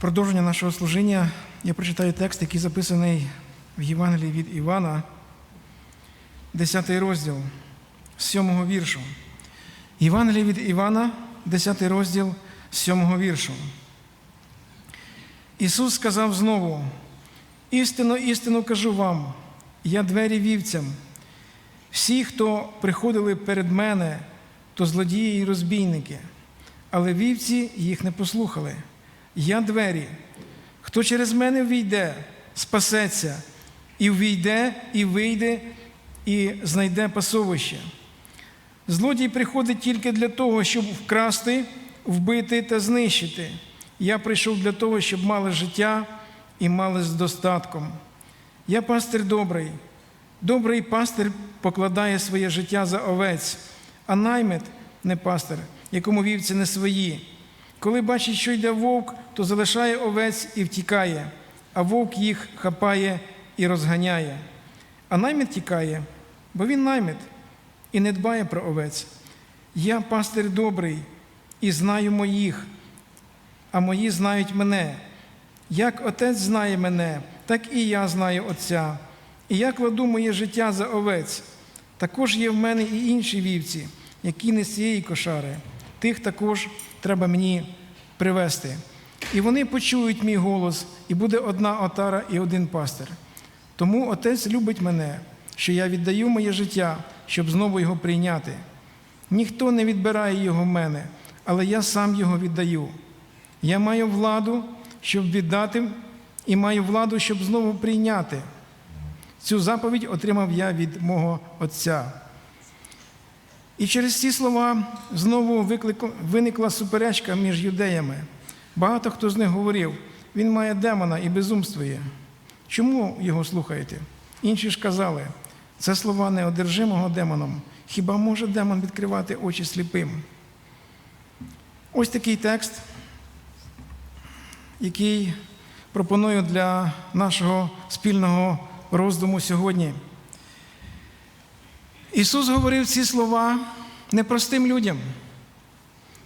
продовження нашого служіння я прочитаю текст, який записаний в Євангелії від Івана, 10 розділ, з 7 віршу. Євангеліє від Івана, 10 розділ, з 7 віршу. Ісус сказав знову: істинно, істинно кажу вам, я двері вівцям. Всі, хто приходили перед мене, то злодії і розбійники, але вівці їх не послухали. Я двері. Хто через мене війде, спасеться, і ввійде, і вийде, і знайде пасовище. Злодій приходить тільки для того, щоб вкрасти, вбити та знищити. Я прийшов для того, щоб мали життя і мали з достатком. Я пастир добрий. Добрий пастир покладає своє життя за овець, а наймит не пастир, якому вівці не свої. Коли бачить, що йде вовк, то залишає овець і втікає, а вовк їх хапає і розганяє. А наймит тікає, бо він наймит і не дбає про овець. Я пастир добрий і знаю моїх, а мої знають мене. Як отець знає мене, так і я знаю Отця. І я кладу моє життя за овець. Також є в мене і інші вівці, які не з цієї кошари. Тих також треба мені привести. І вони почують мій голос, і буде одна отара і один пастир. Тому Отець любить мене, що я віддаю моє життя, щоб знову його прийняти. Ніхто не відбирає його в мене, але я сам його віддаю. Я маю владу, щоб віддати, і маю владу, щоб знову прийняти. Цю заповідь отримав я від мого Отця. І через ці слова знову виникла суперечка між юдеями. Багато хто з них говорив, він має демона і безумствує. Чому його слухаєте? Інші ж казали, це слова неодержимого демоном. Хіба може демон відкривати очі сліпим? Ось такий текст, який пропоную для нашого спільного роздуму сьогодні. Ісус говорив ці слова непростим людям.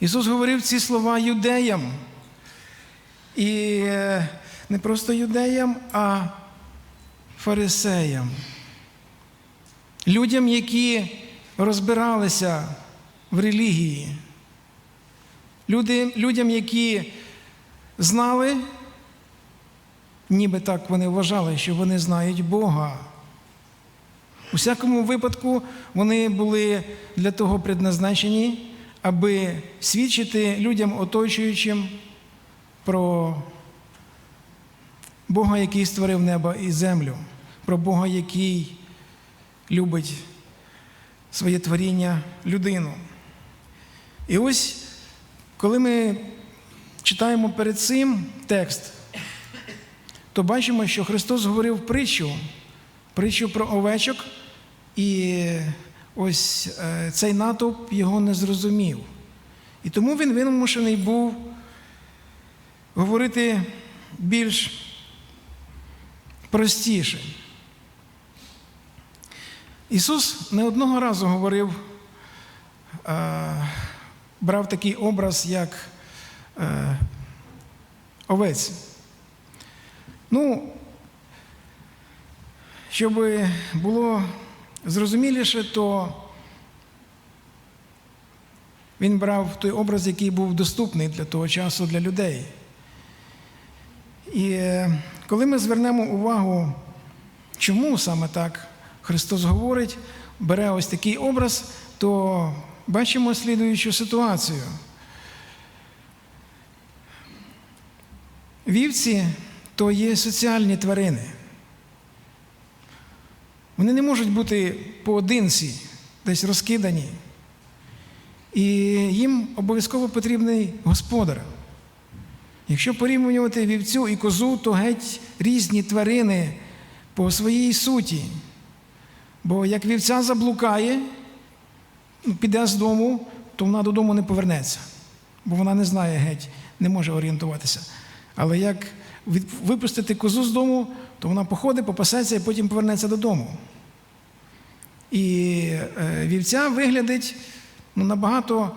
Ісус говорив ці слова юдеям. І е, не просто юдеям, а фарисеям. Людям, які розбиралися в релігії. Люди, людям, які знали, ніби так вони вважали, що вони знають Бога. У всякому випадку вони були для того предназначені, аби свідчити людям оточуючим про Бога, який створив небо і землю, про Бога, який любить своє творіння людину. І ось, коли ми читаємо перед цим текст, то бачимо, що Христос говорив притчу, притчу про овечок, і ось е, цей натовп його не зрозумів. І тому він вимушений був говорити більш простіше. Ісус не одного разу говорив, е, брав такий образ, як е, овець. Ну, щоб було зрозуміліше, то він брав той образ, який був доступний для того часу для людей. І е, коли ми звернемо увагу, чому саме так Христос говорить, бере ось такий образ, то бачимо слідуючу ситуацію. Вівці то є соціальні тварини. Вони не можуть бути поодинці, десь розкидані. І їм обов'язково потрібний господар. Якщо порівнювати вівцю і козу, то геть різні тварини по своїй суті. Бо як вівця заблукає, ну, піде з дому, то вона додому не повернеться, бо вона не знає геть, не може орієнтуватися. Але як випустити козу з дому, то вона походить, попасеться і потім повернеться додому. І е, вівця виглядить ну, набагато,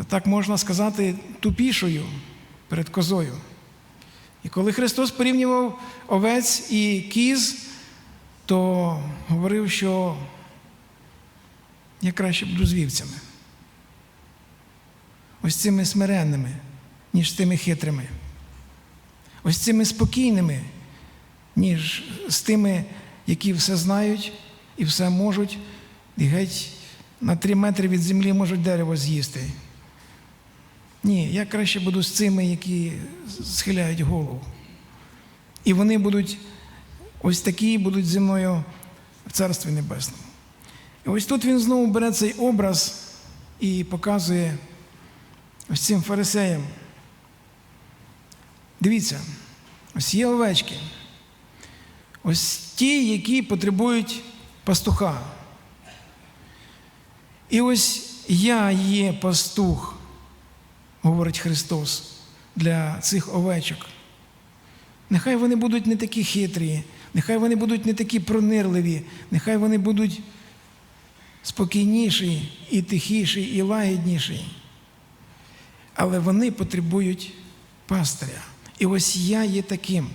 е, так можна сказати, тупішою перед козою. І коли Христос порівнював овець і кіз, то говорив, що я краще буду з вівцями. Ось цими смиренними, ніж тими хитрими. Ось цими спокійними, ніж з тими, які все знають і все можуть, і геть на три метри від землі можуть дерево з'їсти. Ні, я краще буду з цими, які схиляють голову. І вони будуть ось такі будуть зі мною в Царстві Небесному. І ось тут він знову бере цей образ і показує ось цим фарисеям. Дивіться, ось є овечки. Ось ті, які потребують пастуха. І ось я є пастух, говорить Христос, для цих овечок. Нехай вони будуть не такі хитрі, нехай вони будуть не такі пронирливі, нехай вони будуть спокійніші, і тихіші, і лагідніші. Але вони потребують пастиря. І ось я є таким.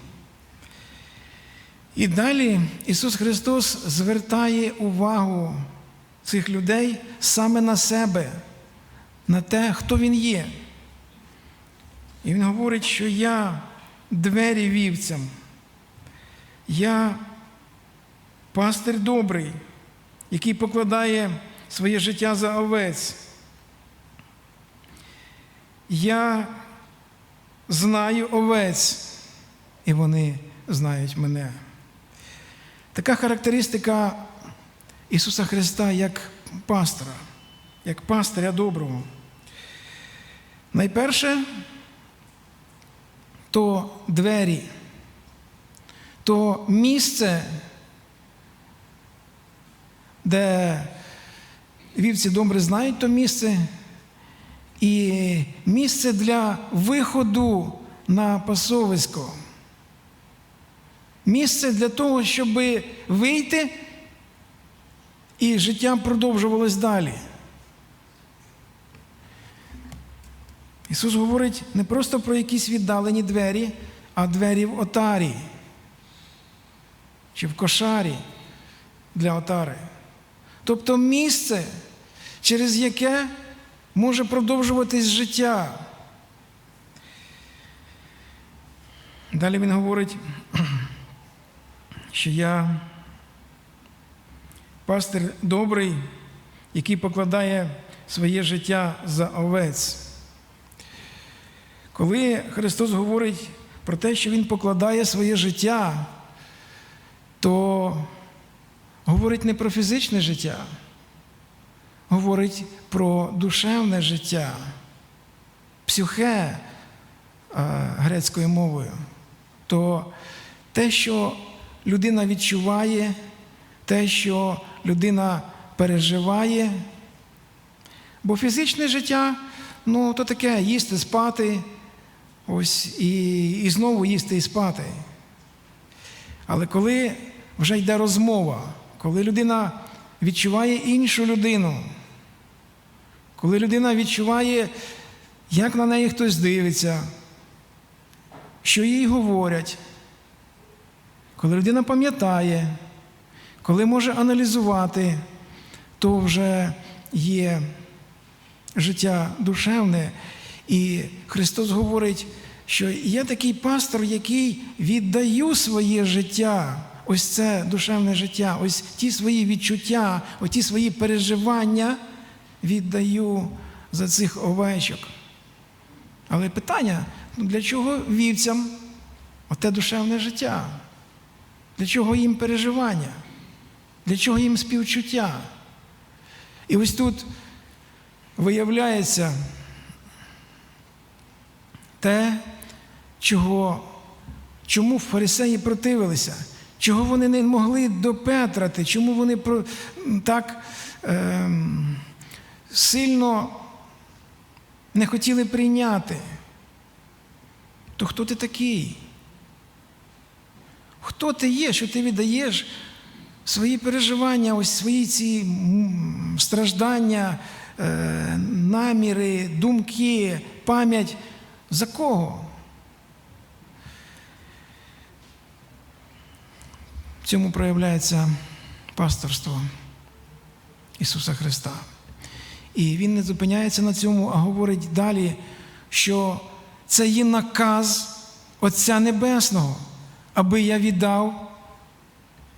І далі Ісус Христос звертає увагу цих людей саме на себе, на те, хто Він є. І Він говорить, що я двері вівцям, я пастир добрий, який покладає своє життя за овець. Я знаю овець, і вони знають мене. Така характеристика Ісуса Христа як пастора, як пастиря доброго. Найперше, то двері, то місце, де вівці добре знають то місце, і місце для виходу на пасовисько. Місце для того, щоб вийти, і життя продовжувалось далі. Ісус говорить не просто про якісь віддалені двері, а двері в отарі чи в кошарі для отари. Тобто місце, через яке може продовжуватись життя. Далі він говорить, що я пастир добрий, який покладає своє життя за овець. Коли Христос говорить про те, що Він покладає своє життя, то говорить не про фізичне життя, говорить про душевне життя, псюхе грецькою мовою, то те, що людина відчуває, те, що людина переживає, бо фізичне життя ну, то таке їсти, спати. Ось і, і знову їсти і спати. Але коли вже йде розмова, коли людина відчуває іншу людину, коли людина відчуває, як на неї хтось дивиться, що їй говорять, коли людина пам'ятає, коли може аналізувати, то вже є життя душевне. І Христос говорить, що я такий пастор, який віддаю своє життя, ось це душевне життя, ось ті свої відчуття, ось ті свої переживання віддаю за цих овечок. Але питання, ну для чого вівцям оте душевне життя? Для чого їм переживання? Для чого їм співчуття? І ось тут виявляється те, чого, чому фарисеї противилися, чого вони не могли допетрати, чому вони так е, сильно не хотіли прийняти. То хто ти такий? Хто ти є, що ти віддаєш свої переживання, ось свої ці страждання, е, наміри, думки, пам'ять за кого? В цьому проявляється пасторство Ісуса Христа. І Він не зупиняється на цьому, а говорить далі, що це є наказ Отця Небесного аби я віддав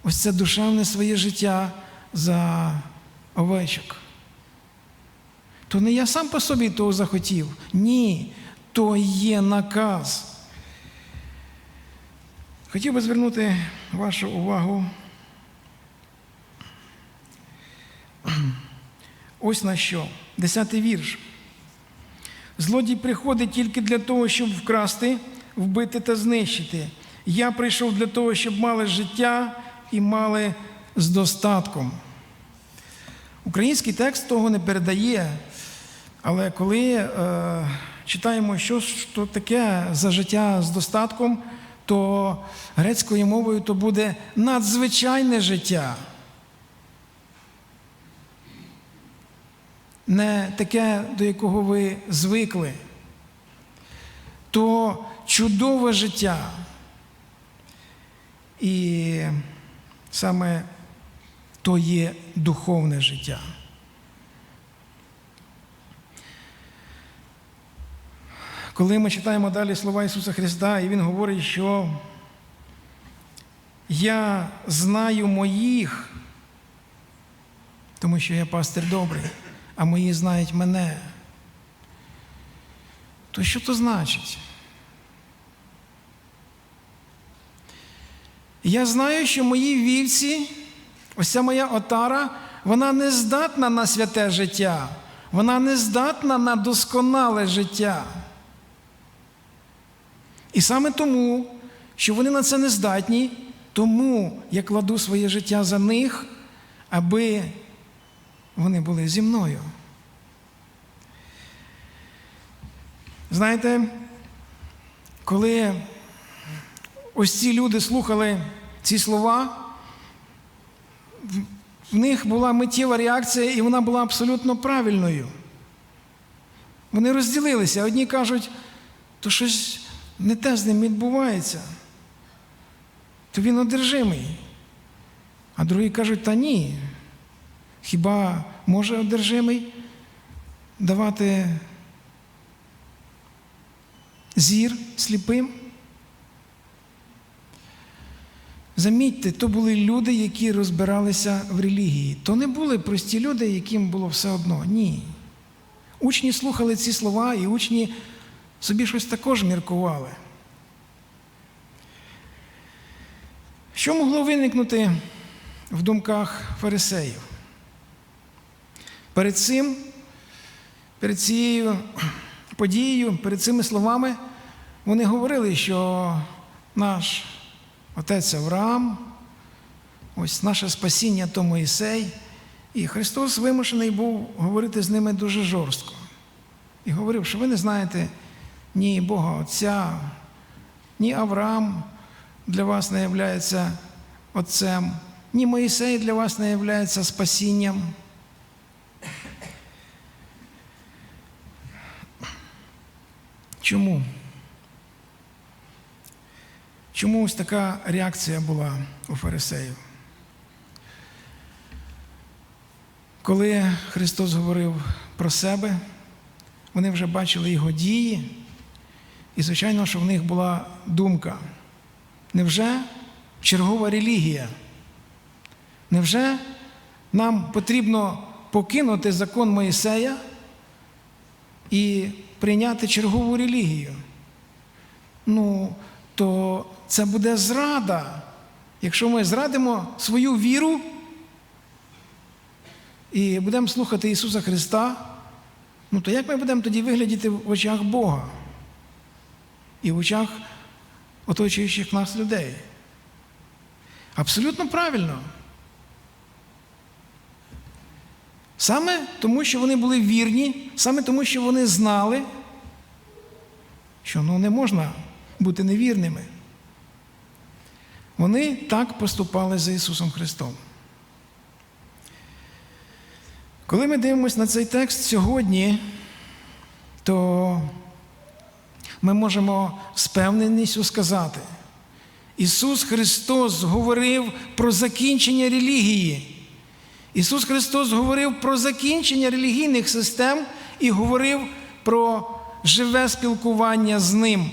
ось це душевне своє життя за овечок. То не я сам по собі того захотів. Ні, то є наказ. Хотів би звернути вашу увагу ось на що. Десятий вірш. Злодій приходить тільки для того, щоб вкрасти, вбити та знищити. Я прийшов для того, щоб мали життя і мали з достатком. Український текст того не передає, але коли е, читаємо, що то таке за життя з достатком, то грецькою мовою то буде надзвичайне життя. Не таке, до якого ви звикли, то чудове життя. І саме то є духовне життя. Коли ми читаємо далі слова Ісуса Христа, і Він говорить, що я знаю моїх, тому що я пастир добрий, а мої знають мене. То що то значить? Я знаю, що мої вівці, ось моя отара, вона не здатна на святе життя, вона не здатна на досконале життя. І саме тому, що вони на це не здатні, тому я кладу своє життя за них, аби вони були зі мною. Знаєте, коли ось ці люди слухали ці слова, в них була миттєва реакція, і вона була абсолютно правильною. Вони розділилися. Одні кажуть, то щось не те з ним відбувається, то він одержимий. А другі кажуть, та ні. Хіба може одержимий давати зір сліпим? Замітьте, то були люди, які розбиралися в релігії. То не були прості люди, яким було все одно. Ні. Учні слухали ці слова, і учні собі щось також міркували. Що могло виникнути в думках фарисеїв? Перед цим, перед цією подією, перед цими словами вони говорили, що наш отець Авраам, ось наше спасіння то Моїсей, і Христос вимушений був говорити з ними дуже жорстко. І говорив, що ви не знаєте ні Бога Отця, ні Авраам для вас не являється Отцем, ні Моїсей для вас не являється спасінням. Чому? Чому ось така реакція була у фарисеїв? Коли Христос говорив про себе, вони вже бачили його дії, і, звичайно, що в них була думка. Невже чергова релігія? Невже нам потрібно покинути закон Моїсея і прийняти чергову релігію? Ну, то це буде зрада. Якщо ми зрадимо свою віру і будемо слухати Ісуса Христа, ну то як ми будемо тоді виглядіти в очах Бога і в очах оточуючих нас людей? Абсолютно правильно. Саме тому, що вони були вірні, саме тому, що вони знали, що ну, не можна бути невірними. Вони так поступали за Ісусом Христом. Коли ми дивимося на цей текст сьогодні, то ми можемо з певненістю сказати, Ісус Христос говорив про закінчення релігії. Ісус Христос говорив про закінчення релігійних систем і говорив про живе спілкування з Ним.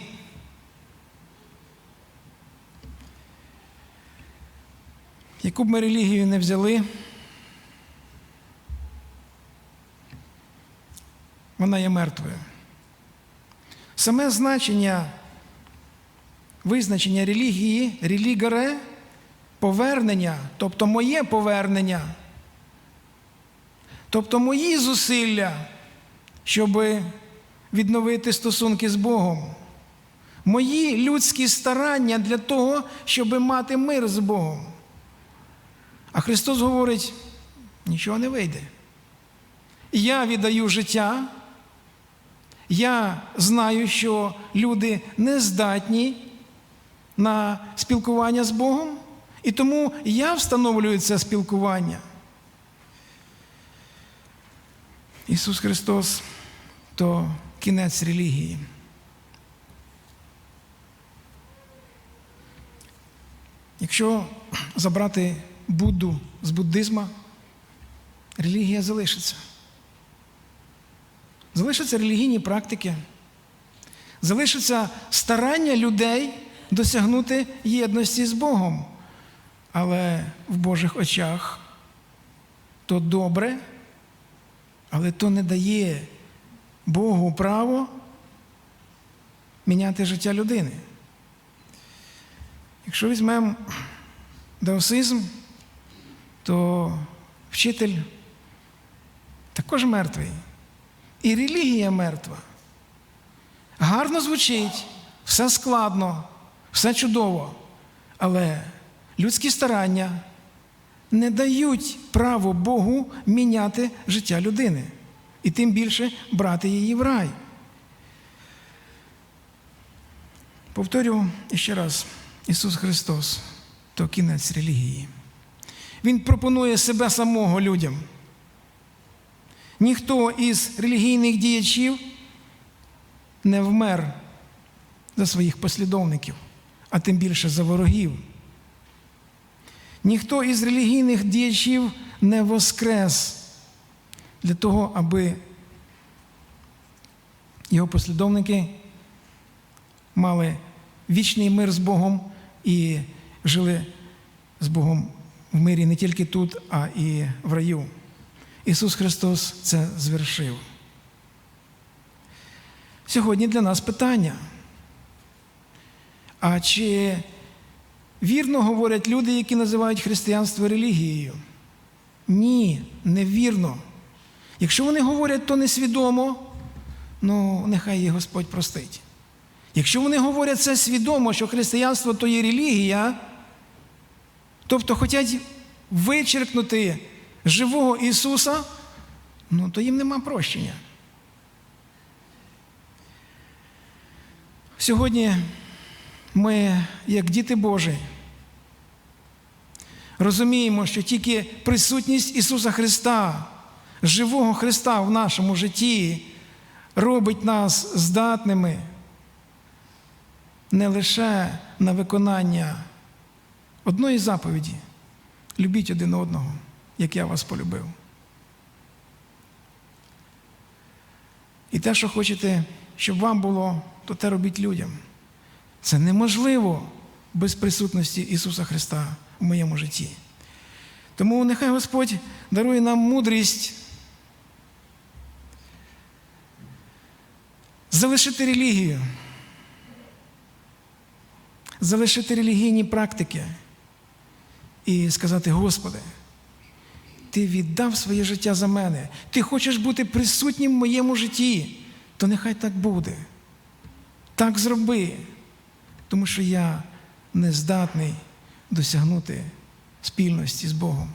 Яку б ми релігію не взяли, вона є мертвою. Саме значення визначення релігії, релігаре, повернення, тобто моє повернення, тобто мої зусилля, щоб відновити стосунки з Богом, мої людські старання для того, щоб мати мир з Богом. А Христос говорить, нічого не вийде. Я віддаю життя. Я знаю, що люди не здатні на спілкування з Богом, і тому я встановлюю це спілкування. Ісус Христос то кінець релігії. Якщо забрати Будду з буддизма, релігія залишиться. Залишаться релігійні практики, залишиться старання людей досягнути єдності з Богом. Але в Божих очах то добре, але то не дає Богу право міняти життя людини. Якщо візьмемо даосизм, то вчитель також мертвий. І релігія мертва. Гарно звучить, все складно, все чудово, але людські старання не дають право Богу міняти життя людини і тим більше брати її в рай. Повторю ще раз: Ісус Христос то кінець релігії. Він пропонує себе самого людям. Ніхто із релігійних діячів не вмер за своїх послідовників, а тим більше за ворогів. Ніхто із релігійних діячів не воскрес для того, аби його послідовники мали вічний мир з Богом і жили з Богом в мирі не тільки тут, а і в раю. Ісус Христос це звершив. Сьогодні для нас питання. А чи вірно говорять люди, які називають християнство релігією? Ні, невірно. Якщо вони говорять, то несвідомо, ну нехай їх Господь простить. Якщо вони говорять це свідомо, що християнство то є релігія, тобто хочуть вичеркнути живого Ісуса, ну то їм нема прощення. Сьогодні ми, як діти Божі, розуміємо, що тільки присутність Ісуса Христа, живого Христа в нашому житті робить нас здатними не лише на виконання одної заповіді любіть один одного, як я вас полюбив. І те, що хочете, щоб вам було, то те робіть людям. Це неможливо без присутності Ісуса Христа в моєму житті. Тому нехай Господь дарує нам мудрість залишити релігію, залишити релігійні практики і сказати, Господи, Ти віддав своє життя за мене, Ти хочеш бути присутнім в моєму житті, то нехай так буде. Так зроби, тому що я не здатний досягнути спільності з Богом.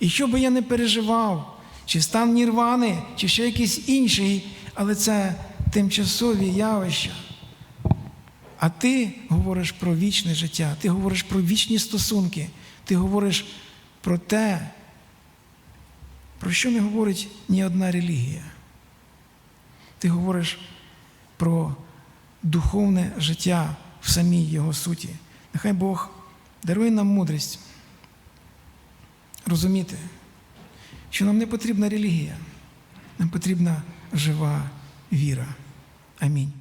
І що би я не переживав, чи стан нірвани, чи ще якийсь інший, але це тимчасові явища. А ти говориш про вічне життя, ти говориш про вічні стосунки, ти говориш про те, про що не говорить ні одна релігія. Ти говориш про духовне життя в самій його суті. Нехай Бог дарує нам мудрість розуміти, що нам не потрібна релігія, нам потрібна жива віра. Амінь.